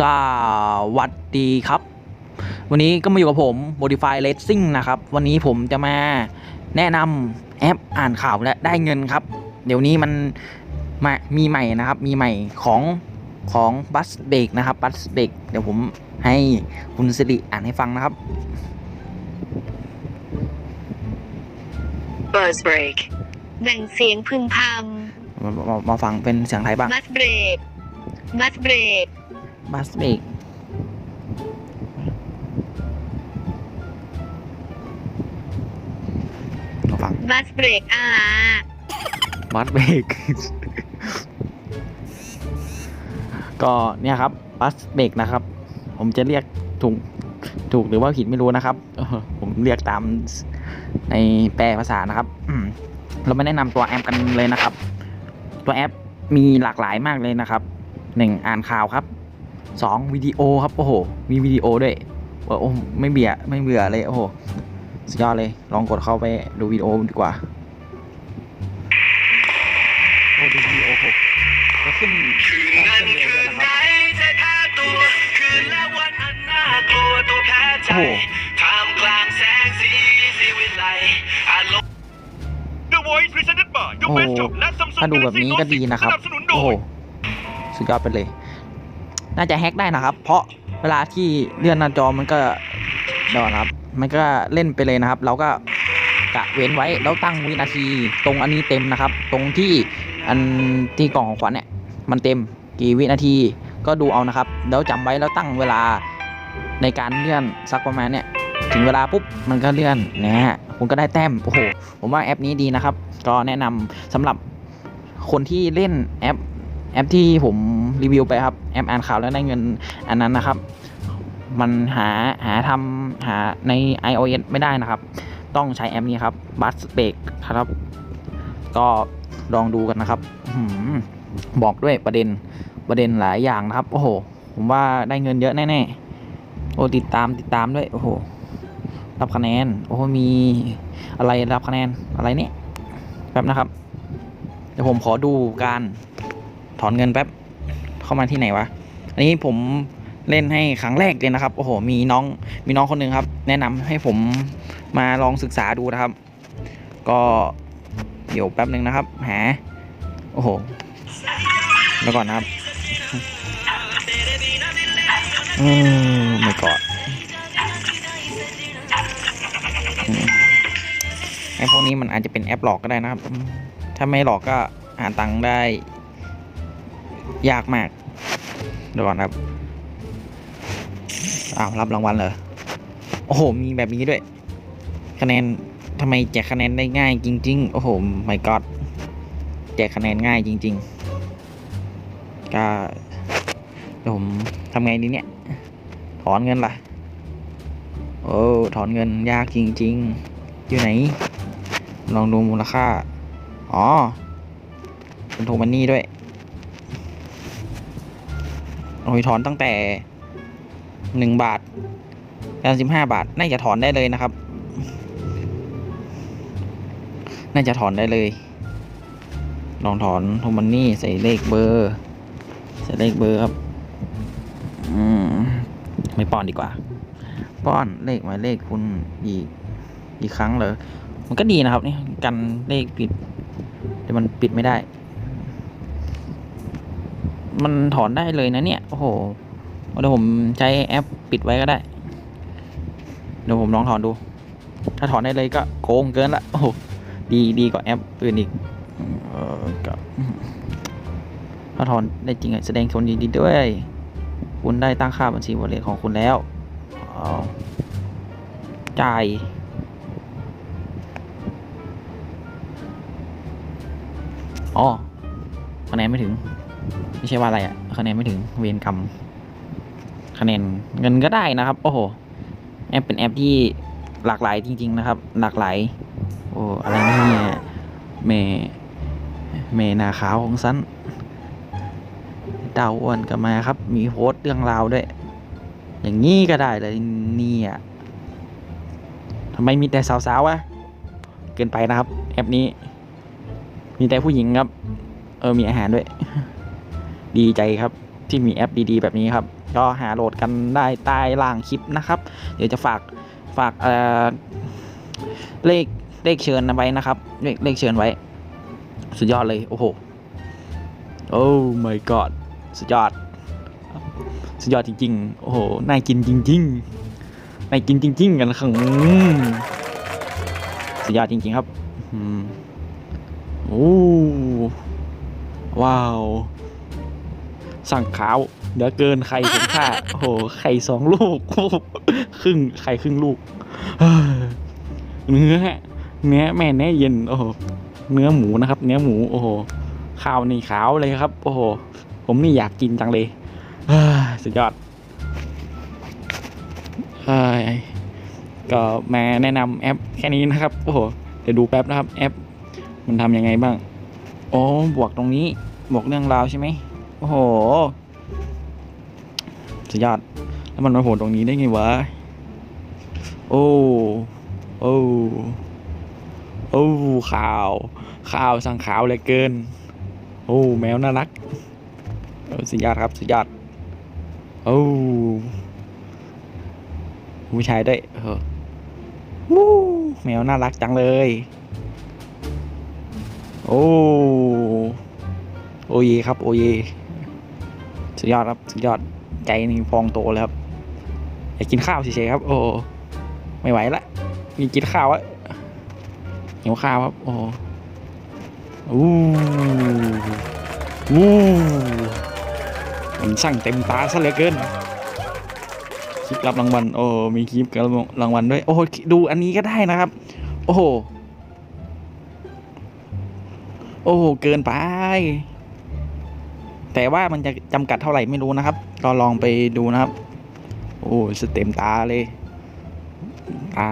สวัสดีครับ วันนี้ก็มาอยู่กับผม Modify Racing นะครับ วันนี้ผมจะมาแนะนำแอปอ่านข่าวและได้เงินครับ เดี๋ยวนี้มันมามีใหม่นะครับ มีใหม่ของของบัสเบกนะครับบัสเบกเดี๋ยวผมให้คุณสิริอ่านให้ฟังนะครับ Buzz break แบ่งเสียงพึมพมามามาฟังเป็นเสียงไทยบ้างำบัสเบรกบัสเบรก บัสเบกมาฟังบัสเบรกอ่าบัสเบรก ก็เนี่ยครับบัสเบรกนะครับ ผมจะเรียกถูกถูกหรือว่าผิดไม่รู้นะครับเออผมเรียกตามในแปลภาษานะครับอืมเราไม่แนะนำตัวแอปกันเลยนะครับ ตัวแอปมีหลากหลายมากเลยนะครับหนึ่งอ่านข่าวครับ สองวิดีโอครับโอ้โหมีวิดีโอด้วยโอ้โหไม่เบื่อไม่เบื่อเลยโอ้โหสุดยอดเลยลองกดเข้าไปดูวิดีโอดีกว่าโอ้ดูวิดีโอโหแล้วขึ้นคืนนั้นคืนไหนใจแพ้ตัวคืนและวันอันน่ากลัวตัวแพ้ใจโอ้โหท่ามกลางแสงสีสีวิไลอารมณ์ The Voice Presented by The โอ้โห Best Job และ Samsung ถ้าดูแบบนี้ก็ดีนะครับสนับสนุนโดโอ้โหยสุดยอดไปเลย น่าจะแฮ็กได้นะครับ เพราะเวลาที่เลื่อนหน้าจอมันก็เดอนครับ มันก็เล่นไปเลยนะครับ เราก็กะเว้นไว้แล้วตั้งวินาที ตรงอันนี้เต็มนะครับ ตรงที่อันที่กล่องของขวัญเนี่ยมันเต็มกี่วินาทีก็ดูเอานะครับแล้วจำไว้แล้วตั้งเวลาในการเลื่อนสักประมาณเนี่ยถึงเวลาปุ๊บมันก็เลื่อนนะฮะคุณก็ได้แต้มโอ้โหผมว่าแอปนี้ดีนะครับ ก็แนะนำสำหรับคนที่เล่นแอปแอปที่ผม รีวิวไปครับแอปอ่านข่าวแล้วได้เงินอันนั้นนะครับ มันหาหาทำหาใน iOS ไม่ได้นะครับ ต้องใช้แอปนี้ครับ b u s b a k ครับ ก็ลองดูกันนะครับอบอกด้วยประเด็นประเด็นหลายอย่างนะครับ โอ้โห ผมว่าได้เงินเยอะแน่ๆโอ้ติดตามติดตามด้วย โอ้โห รับคะแนน โอ้โห มีอะไรรับคะแนนอะไรเนี่ยแป๊บนะครับ เดี๋ยวผมขอดูการถอนเงินแป๊บ เข้ามาที่ไหนวะ อันนี้ผมเล่นให้ครั้งแรกเลยนะครับ โอ้โห มีน้อง มีน้องคนหนึ่งครับ แนะนำให้ผมมาลองศึกษาดูนะครับ ก็เดี๋ยวแป๊บหนึ่งนะครับ หา โอ้โหแล้วก่อนนะครับเออไม่กอดแอปพวกนี้มันอาจจะเป็นแอปหลอกก็ได้นะครับ ถ้าไม่หลอกก็หาตังค์ได้ ยากมากเดี๋ยวก่อนครับอ้าวรับรางวัลเหรอโอ้โห มีแบบนี้ด้วย คะแนนทำไมแจกคะแนนได้ง่ายจริง ๆ โอ้โหไม่กอดแจกคะแนนง่ายจริง ๆ ก็เดี๋ยวผมทำไงดีเนี่ย ถอนเงินล่ะ โอ้ถอนเงินยากจริง ๆ อยู่ไหน ลองดูมูลค่า อ๋อเป็นโทมันนี่ด้วย โอ้ยถอนตั้งแต่หนึ่งบาทยันสิบห้าบาท น่าจะถอนได้เลยนะครับ น่าจะถอนได้เลย ลองถอนโทมันนี่ใส่เลขเบอร์ ใส่เลขเบอร์ครับ อืม ไม่ป้อนดีกว่า ป้อนเลขหมายเลขคุณอีกอีกครั้งเลย มันก็ดีนะครับนี่กันเลขปิด แต่มันปิดไม่ได้ มันถอนได้เลยนะเนี่ย โอ้โหเดี๋ยวผมใช้แอปปิดไว้ก็ได้ เดี๋ยวผมลองถอนดู ถ้าถอนได้เลยก็โกงเกินละ โอ้โห ดีดีกว่าแอปอื่นอีก เออก็ถ้าถอนได้จริงแสดงคนดีๆด้วย คุณได้ตั้งค่าบัญชีวอลเล็ตของคุณแล้วจ่ายอ๋อคะแนนไม่ถึง ไม่ใช่ว่าอะไรอะคะแนนไม่ถึงเวรกรรมคะแนนเงินก็ได้นะครับ โอ้โหแอปเป็นแอปที่หลากหลายจริง ๆ นะครับ หลากหลาย โอ้อะไรเนี่ยเมเมนาขาวของซันดาวอ้วนก็มาครับ มีโพสต์เรื่องราวด้วย อย่างนี้ก็ได้เลยนี่ยทำไมมีแต่สาวๆวะเกินไปนะครับ แอปนี้ มีแต่ผู้หญิงครับ เออมีอาหารด้วย ดีใจครับที่มีแอปดีๆ แบบนี้ครับก็หาโหลดกันได้ใต้ล่างคลิปนะครับ เดี๋ยวจะฝากฝากเอ่อเลขเลขเชิญไว้นะครับ เลขเลขเชิญไว้ สุดยอดเลย โอ้โหโอ้ my god สุดยอด สุดยอดจริงๆ โอ้โห น่ากินจริงๆ น่ากินจริง ๆ กันครับอืมสุดยอดจริง ๆ ครับอืมโอ้ว้าว สั่งขาวเดี๋ยวเกินไข่ผมค่าโอ้โหไข่สองลูกครึ่งไข่ครึ่งลูกเนื้อเนื้อแม่แน่เย็น โอ้โหเนื้อหมูนะครับ เนื้อหมู โอ้โหข้าวนี่ขาวเลยครับ โอ้โห ผมนี่อยากกินจังเลยสุดยอดเฮ้ยก็มาแนะนำแอปแค่นี้นะครับ โอ้โห เดี๋ยวดูแป๊บนะครับ แอป มันทำยังไงบ้าง อ๋อ บวกตรงนี้ บวกเรื่องราวใช่ไหม อ้โหสุดยอดแล้วมันมาโผล่ตรงนี้ได้ไงวะ โอ้ โอ้ โอ้ข่าวข่าวสังขาวเหลือเกิน โอ้ แมวน่ารักสุดยอดครับสุดยอด โอ้ผู้ชายด้วยเออวู้แมวน่ารักจังเลย โอ้ โอเยครับ โอเย สุดยอดครับ สุดยอด ใจนี่พองโตเลยครับ อยากกินข้าวเฉยๆครับ โอ้ ไม่ไหวละ มีกินข้าวอะหิวข้าวครับ โอ้อู้อู้มันช่างเต็มตาซะเหลือเกิน คลิปรับรางวัล โอ้ มีคลิปกับรางวัลด้วย โอ้โหดูอันนี้ก็ได้นะครับ โอ้โหโอ้โหเกินไป แต่ว่ามันจะจำกัดเท่าไหร่ไม่รู้นะครับเราลองไปดูนะครับ โอ้สเต็มตาเลยตา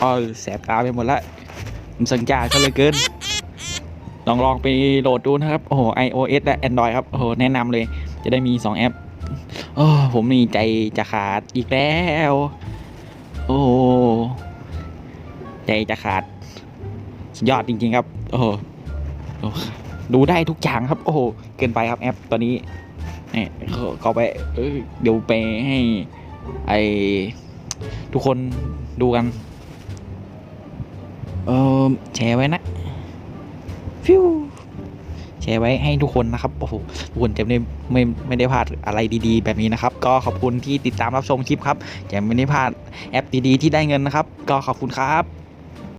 อ้อแสบตาไปหมดละมันสัญญาเขาเลยเกิน ลองลองไปโหลดดูนะครับ โอ้โห iOS และ Android ครับ โอ้โห แนะนำเลย จะได้มี 2 แอปโอ้ผมนี่ใจจะขาดอีกแล้ว โอ้ใจจะขาด ยอดจริง ๆ ครับ โอ้โหโอ้โห ดูได้ทุกอย่างครับ โอ้โห เกินไปครับแอปตัวนี้เนี่ยเขาไปเอ้ยเดี๋ยวไปให้ไอทุกคนดูกัน เออแชร์ไว้นะ ฟิวแชร์ไว้ให้ทุกคนนะครับ โอ้โห ทุกคนจะไม่ไม่ไม่ได้พลาดอะไรดีๆ แบบนี้นะครับ ก็ขอบคุณที่ติดตามรับชมคลิปครับ จะไม่ได้พลาดแอปดีๆที่ได้เงินนะครับ ก็ขอบคุณครับ